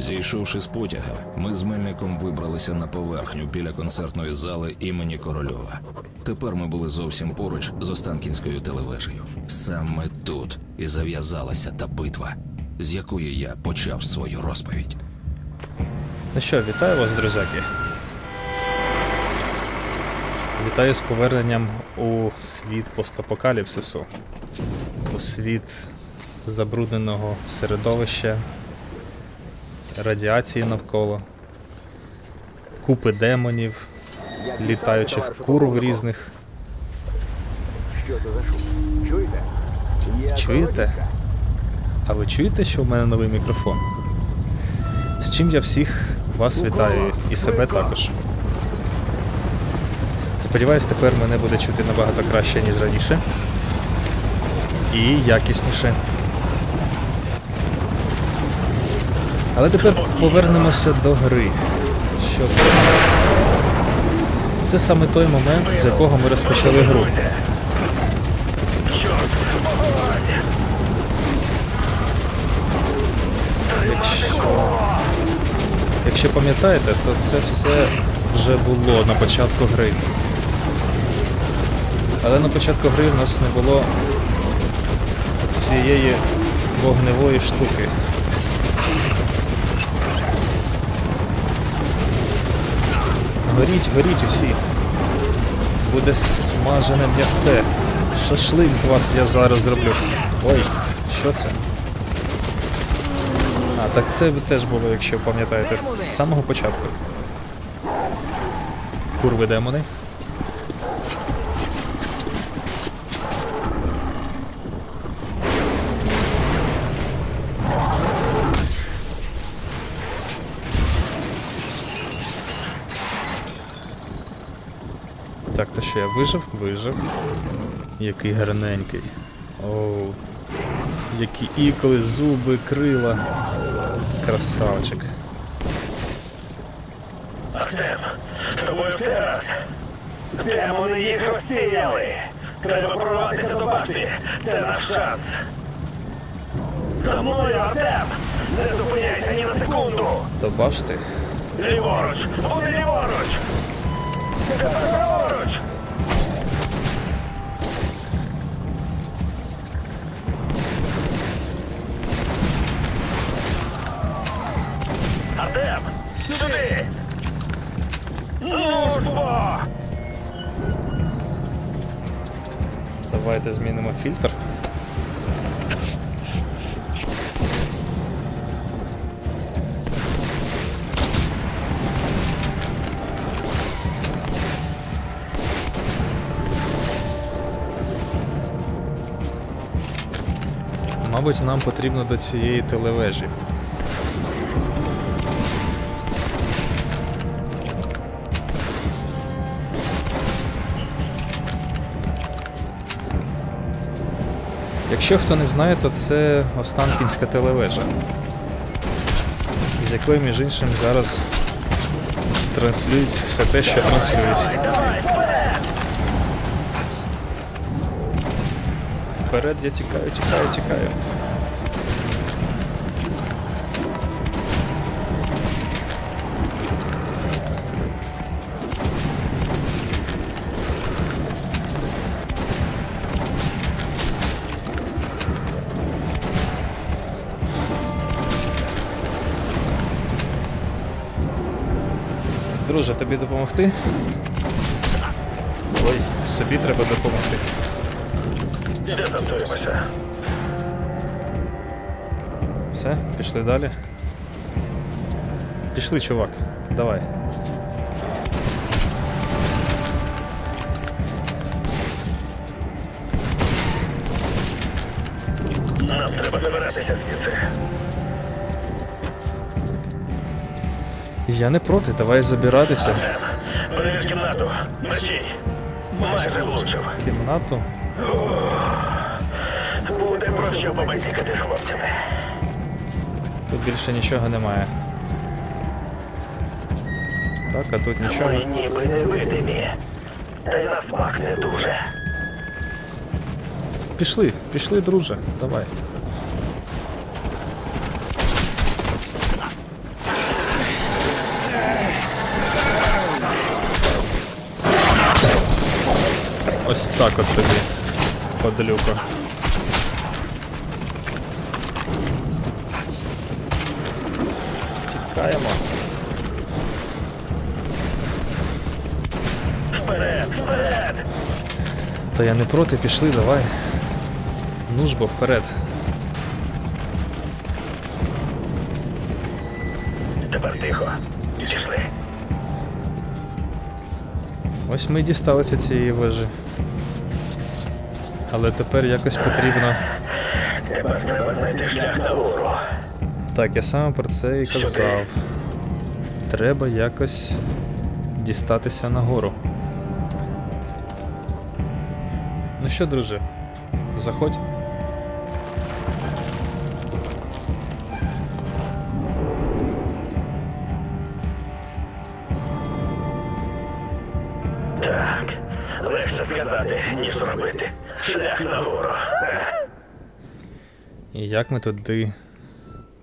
Зійшовши з потяга, ми з Мельником вибралися на поверхню біля концертної зали імені Корольова. Тепер ми були зовсім поруч з Останкінською телевежею. Саме тут і зав'язалася та битва, з якої я почав свою розповідь. Ну що, вітаю вас, друзяки. Вітаю з поверненням у світ постапокаліпсису, у світ забрудненого середовища, радіації навколо, купи демонів, літаючих курв різних. Чуєте? А ви чуєте, що в мене новий мікрофон? З чим я всіх вас вітаю і себе також. Сподіваюсь, тепер мене буде чути набагато краще, ніж раніше. І якісніше. Але тепер повернемося до гри. Що це у нас? Це саме той момент, з якого ми розпочали гру. Якщо, якщо пам'ятаєте, то це все вже було на початку гри. Але на початку гри в нас не було цієї вогневої штуки. Горіть, горіть усі. Буде смажене м'ясце. Шашлик з вас я зараз зроблю. Ой, що це? А, так це теж було, якщо пам'ятаєте, з самого початку. Курви демони. Так, то що я вижив? Вижив. Який гарненький. Оу. Які іколи, зуби, крила. Красавчик. Артем, з тобою все гаразд. Демони їх розсіяли. Треба прорватися до башти. Це наш шанс. За мною, Артем! Не зупиняйся ні на секунду! То бачите? Ліворуч! Вони ліворуч! Тепер праворуч! Артем! Сюди! Ну! Давайте змінимо фільтр. Мабуть, нам потрібно до цієї телевежі. Якщо хто не знає, то це Останкінська телевежа, з якої, між іншим, зараз транслюють все те, що транслюють. Вперед я тікаю, тікаю, тікаю. Друже, тобі допомогти? Ой, собі треба допомогти. Дезактуємося. Все, пішли далі. Пішли, чувак. Давай. Нам треба забиратися звідси. Я не проти, давай забиратися. Бери кімнату. Майже влучив. Кімнату. Буде про що побазікати з хлопцями. Тут більше нічого немає. Так, а тут нічого. Ми ніби невидимі. Та й на смак не дуже. Пішли, пішли, друже. Давай. Ось так от тобі, подлюка. Тікаємо. Вперед, вперед! Та я не проти, пішли, давай. Ну ж бо вперед. Тепер тихо. Пішли. Ось ми дісталися цієї вежі. Але тепер якось потрібно. Треба знайти шлях нагору. Так, я саме про це і казав. Треба якось дістатися нагору. Ну що, друже, заходь. І як ми туди?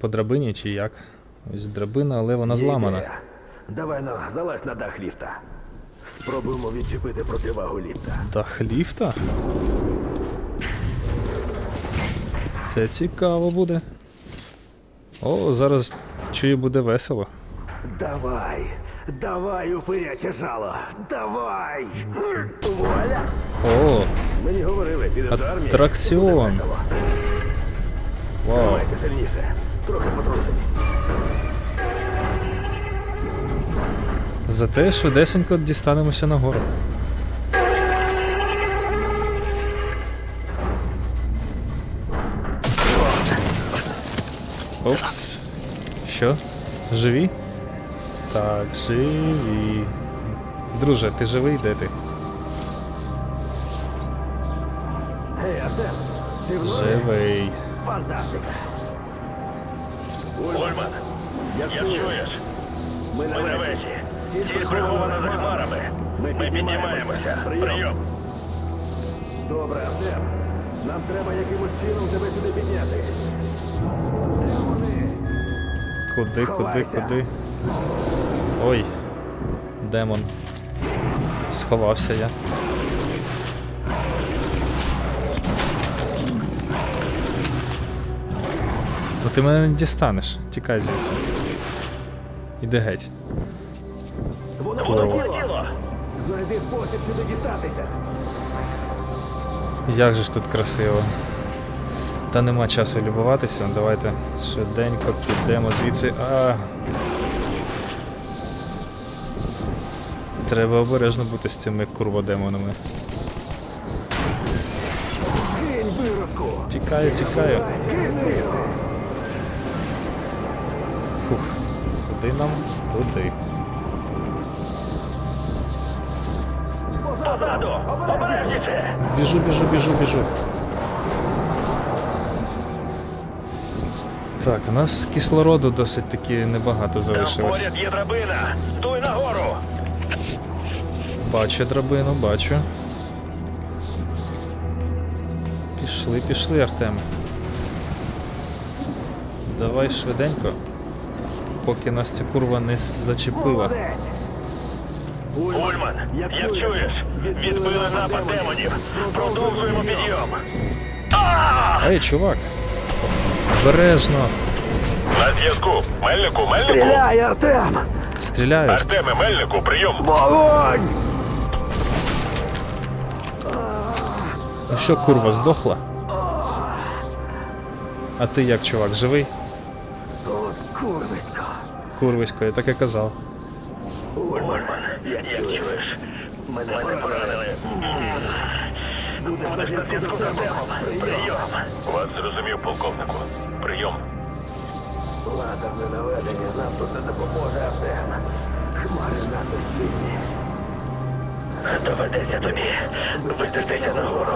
По драбині чи як? Ось драбина, але вона зламана. Давай ну, залазь на дах ліфта. Спробуємо відчепити противагу ліфта. Дах ліфта? Це цікаво буде. О, зараз чую буде весело. Давай, давай, упиряче жало. Давай! Вуаля! О, Мені говорили, підеш до армії. Атракціон. Давайте сильніше. Трохи потрусить. Зате швидесенько дістанемося нагору. Опс. Що? Живі? Так, живі. Друже, ти живий, де ти? Живий. Фантастика. Ульман, Як чуєш? Ми на вежі. Ціль прихована за хмарами. Ми піднімаємося. Прийом. Добре, Артем. Нам треба якимось чином тебе сюди підняти. Де вони? Куди, куди, куди? Ой. Демон. Сховався я. Ну ти мене не дістанеш. Тікай звідси. Іди геть. Воно полетіло. Знайди спосіб сюди дістатися. Як же ж тут красиво. Та нема часу любуватися. Давайте швиденько підемо звідси. А. Треба обережно бути з цими курводемонами. Тікаю, тікаю. Куди нам? Туди. Позаду! Обережніше! Біжу, біжу, біжу, біжу. Так, у нас кислороду досить таки небагато Там залишилось. поряд є драбина. Стуй нагору! Бачу драбину, бачу. Пішли, пішли, Артем. Давай швиденько. Поки нас ця курва не зачепила. Ульман, як чуєш? Відбили напад демонів. Продовжуємо підйом. Ей, чувак! Обережно! На зв'язку. Мельнику, Мельнику. Стріляй, Артем! Стріляю. Артеме, Мельнику, прийом. Вогонь! Ну що, курва, здохла? А ти як, чувак, живий? От курвисько. Курвисько, я так і казав. Ульман, як чуєш? Мене поранили. Прийом. Вас зрозумів, полковнику. Прийом. Лазерне наведення нам тут не допоможе, Артем. Хмари надто сильні. Доведеться тобі витертися нагору.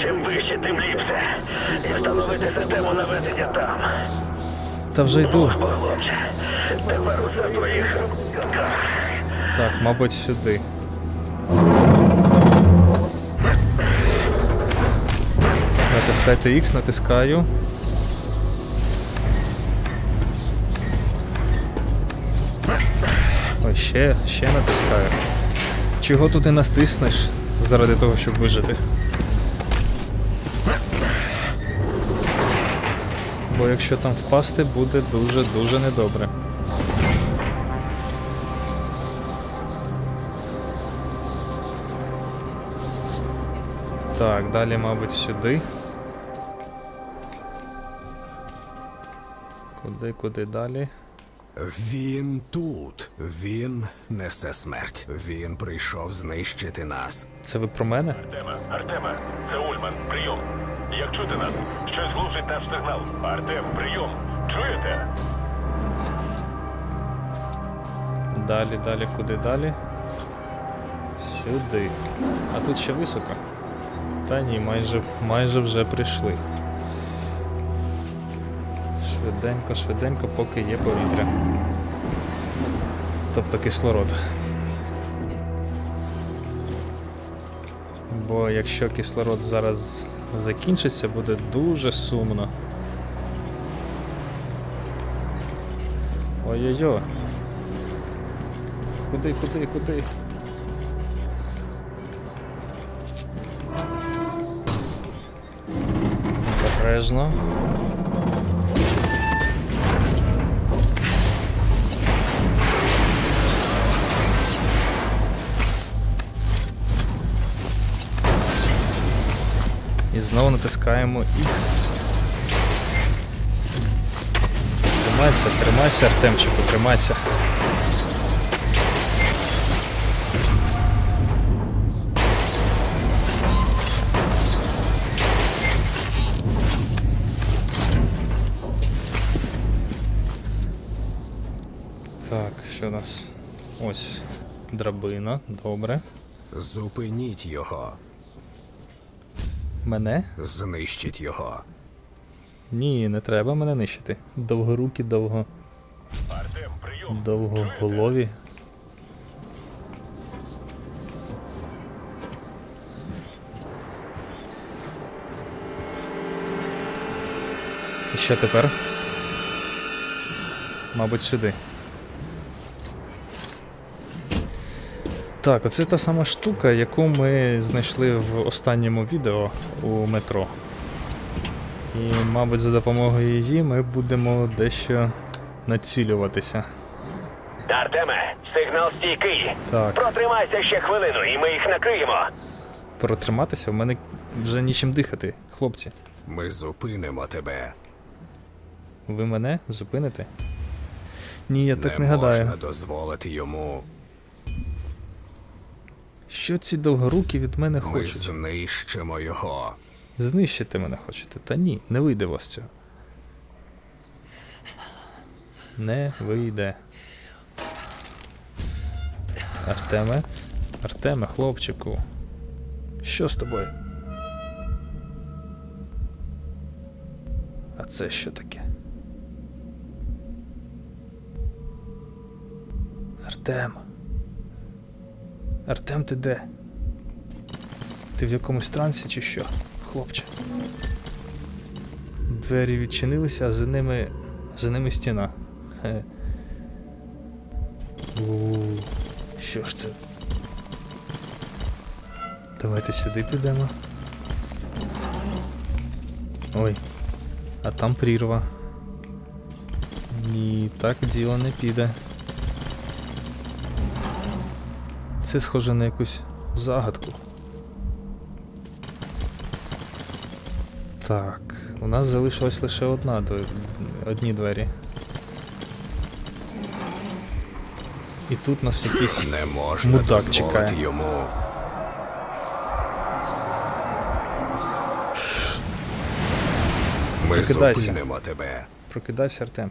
Чим вище, тим ліпше. І встановити систему наведення там. Та вже йду. Так, мабуть, сюди. Натискайте X, натискаю. Ой, ще, ще натискаю. Чого тут і настиснеш? заради того, щоб вижити. Бо якщо там впасти, буде дуже-дуже недобре. Так, далі, мабуть, сюди. Куди, куди далі? Він тут. Він несе смерть. Він прийшов знищити нас. Це ви про мене? Артема, Артема, це Ульман, прийом. Як чути нас? Щось глушить наш сигнал. Артем, прийом. Чуєте? Далі, далі, куди далі? Сюди. А тут ще високо. Та ні, майже, майже вже прийшли. Швиденько, швиденько, поки є повітря. Тобто кислород. Бо якщо кислород зараз закінчиться, буде дуже сумно. Ой-ой-ой. Куди, куди, куди? Обережно. Знову натискаємо X. Тримайся, тримайся, Артемчику, тримайся. Так, що у нас? Ось драбина, добре. Зупиніть його. Мене? Знищіть його. Ні, не треба мене нищити. Довгорукі, довго. Артем, прийом. довгоголові. І що тепер? Мабуть, сюди. Так, оце та сама штука, яку ми знайшли в останньому відео у метро. І, мабуть, за допомогою її ми будемо дещо націлюватися. Артеме, сигнал стійкий. Так. Протримайся ще хвилину, і ми їх накриємо. Протриматися, в мене вже нічим дихати, хлопці. Ми зупинимо тебе. Ви мене зупините? Ні, я так не, не гадаю. можна дозволити йому. Що ці довгорукі від мене Ми хочуть? знищимо його. Знищити мене хочете? Та ні, не вийде вас цього. Не вийде. Артеме? Артеме, хлопчику. Що з тобою? А це що таке? Артем. Артем, ти де? Ти в якомусь трансі чи що, хлопче? Двері відчинилися, а за ними. за ними стіна. Хе. У, що ж це? Давайте сюди підемо. Ой, а там прірва. Ні, так діло не піде. Це схоже на якусь загадку. Так, у нас залишилась лише одна одні двері. І тут нас якийсь. Не можна Мудак чекає. йому. Ми Прокидайся. тебе. Прокидайся, Артем.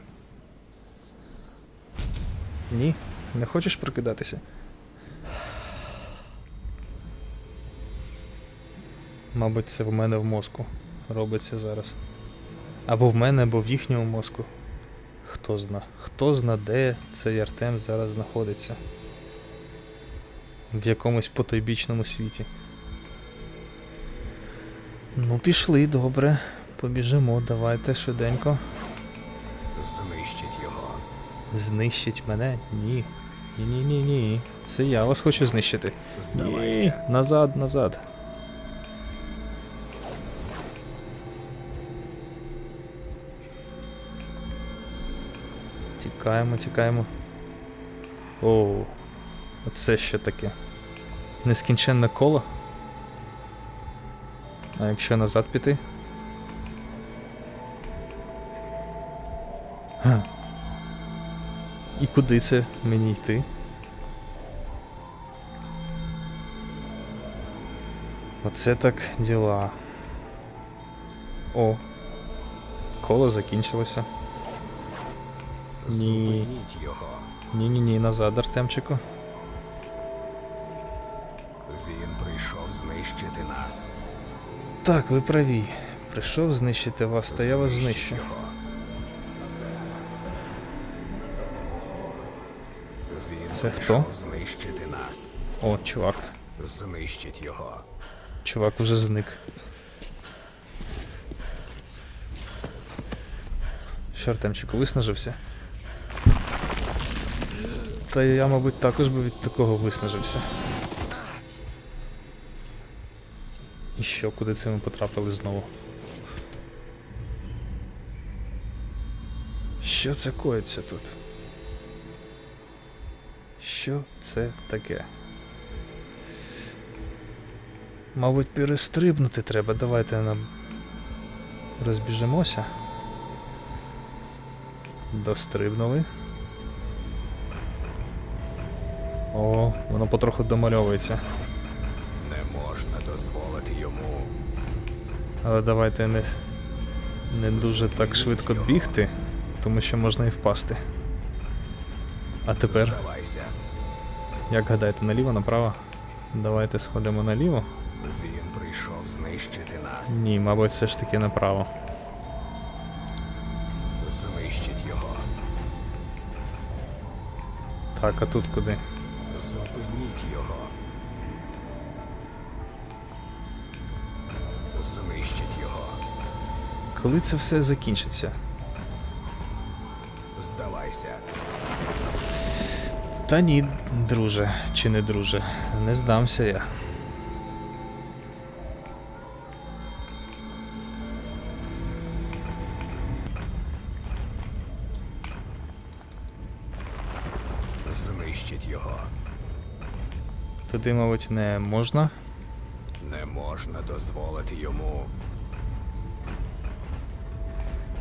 Ні? Не хочеш прокидатися? Мабуть, це в мене в мозку робиться зараз. Або в мене, або в їхньому мозку. Хто зна. Хто зна, де цей Артем зараз знаходиться. В якомусь потойбічному світі. Ну, пішли, добре. Побіжимо, давайте швиденько. Знищіть його. Знищить мене? Ні. Ні-ні-ні. Це я вас хочу знищити. Ні, назад, назад. Тікаємо, тікаємо. Оу. Оце що таке? Нескінченне коло. А якщо назад піти? Га. І куди це мені йти? Оце так діла. О. Коло закінчилося. Ні. Ні-ні-ні, назад, Артемчику. Він прийшов знищити нас. Так, ви праві. Прийшов знищити вас, та я вас знищу. Це хто? знищити нас. О, чувак. Знищить його. Чувак уже зник. Що, Артемчику, виснажився? Та я, мабуть, також би від такого виснажився. І що, куди це ми потрапили знову? Що це коїться тут? Що це таке? Мабуть, перестрибнути треба. Давайте нам розбіжимося. Дострибнули. О, воно потроху домальовується. Не можна дозволити йому. Але давайте не, не дуже так швидко бігти, тому що можна і впасти. А тепер, як гадаєте, наліво, направо? Давайте сходимо наліво. Він прийшов знищити нас. Ні, мабуть, все ж таки направо. Знищить його. Так, а тут куди? Зупиніть його. Знищить його. Коли це все закінчиться? Здавайся. Та ні, друже, чи не друже, не здамся я. Туди, мабуть, не можна. Не можна дозволити йому.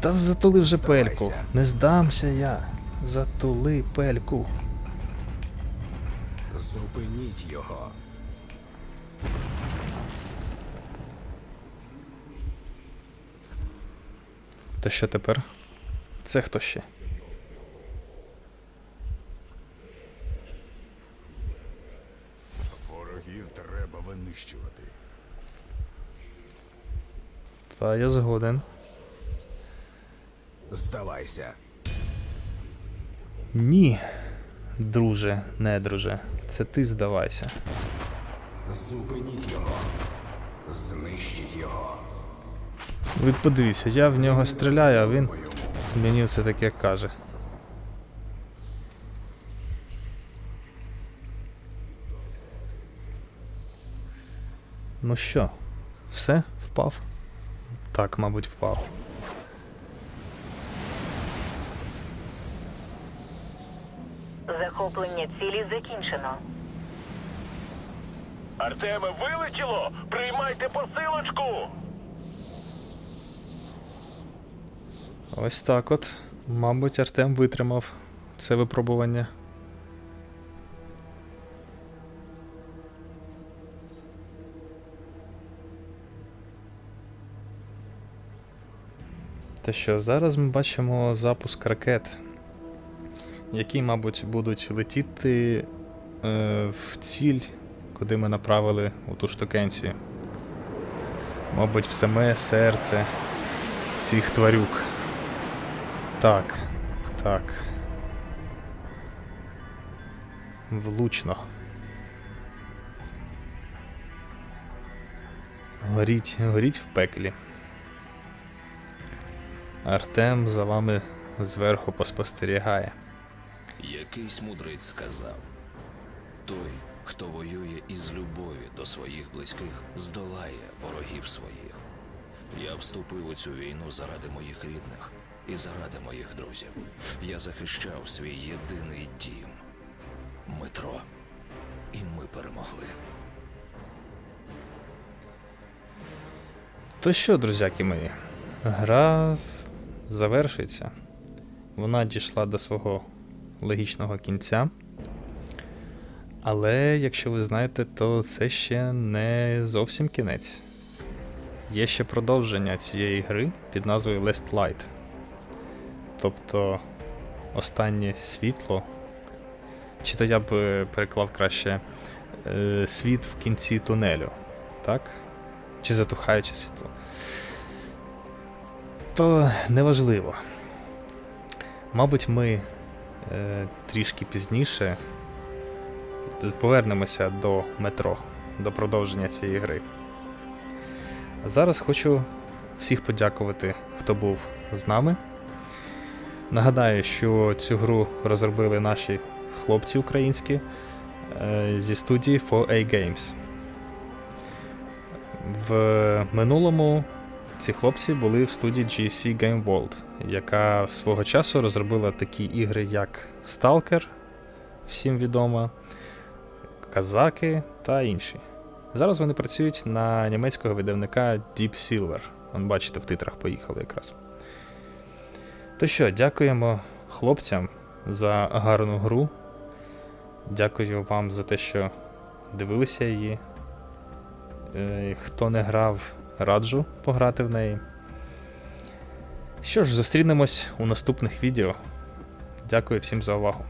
Та затули вже Здавайся. пельку. Не здамся я. Затули пельку. Зупиніть його. Та що тепер? Це хто ще? Ворогів треба винищувати. Та я згоден. Здавайся. Ні. Друже, не друже. Це ти здавайся. Зупиніть його. Знищить його. Ви подивіться, я в нього стріляю, а він мені це таке каже. Ну що, все? Впав? Так, мабуть, впав. Захоплення цілі закінчено. Артеме, вилетіло! Приймайте посилочку! Ось так от. Мабуть, Артем витримав це випробування. Та що, зараз ми бачимо запуск ракет, які, мабуть, будуть летіти е, в ціль, куди ми направили у ту штукенцію. Мабуть, в саме серце цих тварюк. Так, так. Влучно. Горіть, горіть в пеклі. Артем за вами зверху поспостерігає. Якийсь мудрець сказав: той, хто воює із любові до своїх близьких, здолає ворогів своїх. Я вступив у цю війну заради моїх рідних і заради моїх друзів. Я захищав свій єдиний дім метро. І ми перемогли. То що, друзяки мої, гра завершується. Вона дійшла до свого логічного кінця. Але, якщо ви знаєте, то це ще не зовсім кінець. Є ще продовження цієї гри під назвою Last Light. Тобто останнє світло. Чи то я б е, переклав краще е, світ в кінці тунелю. Так? Чи затухаюче світло. То неважливо. Мабуть, ми е, трішки пізніше повернемося до метро, до продовження цієї гри. Зараз хочу всіх подякувати, хто був з нами. Нагадаю, що цю гру розробили наші хлопці українські е, зі студії 4A Games. В минулому ці хлопці були в студії GSC Game World, яка свого часу розробила такі ігри, як Stalker, всім відома, Казаки та інші. Зараз вони працюють на німецького видавника Deep Silver. Вон, бачите, в титрах поїхали якраз. То що, дякуємо хлопцям за гарну гру. Дякую вам за те, що дивилися її. Е, Хто не грав, раджу пограти в неї. Що ж, зустрінемось у наступних відео. Дякую всім за увагу.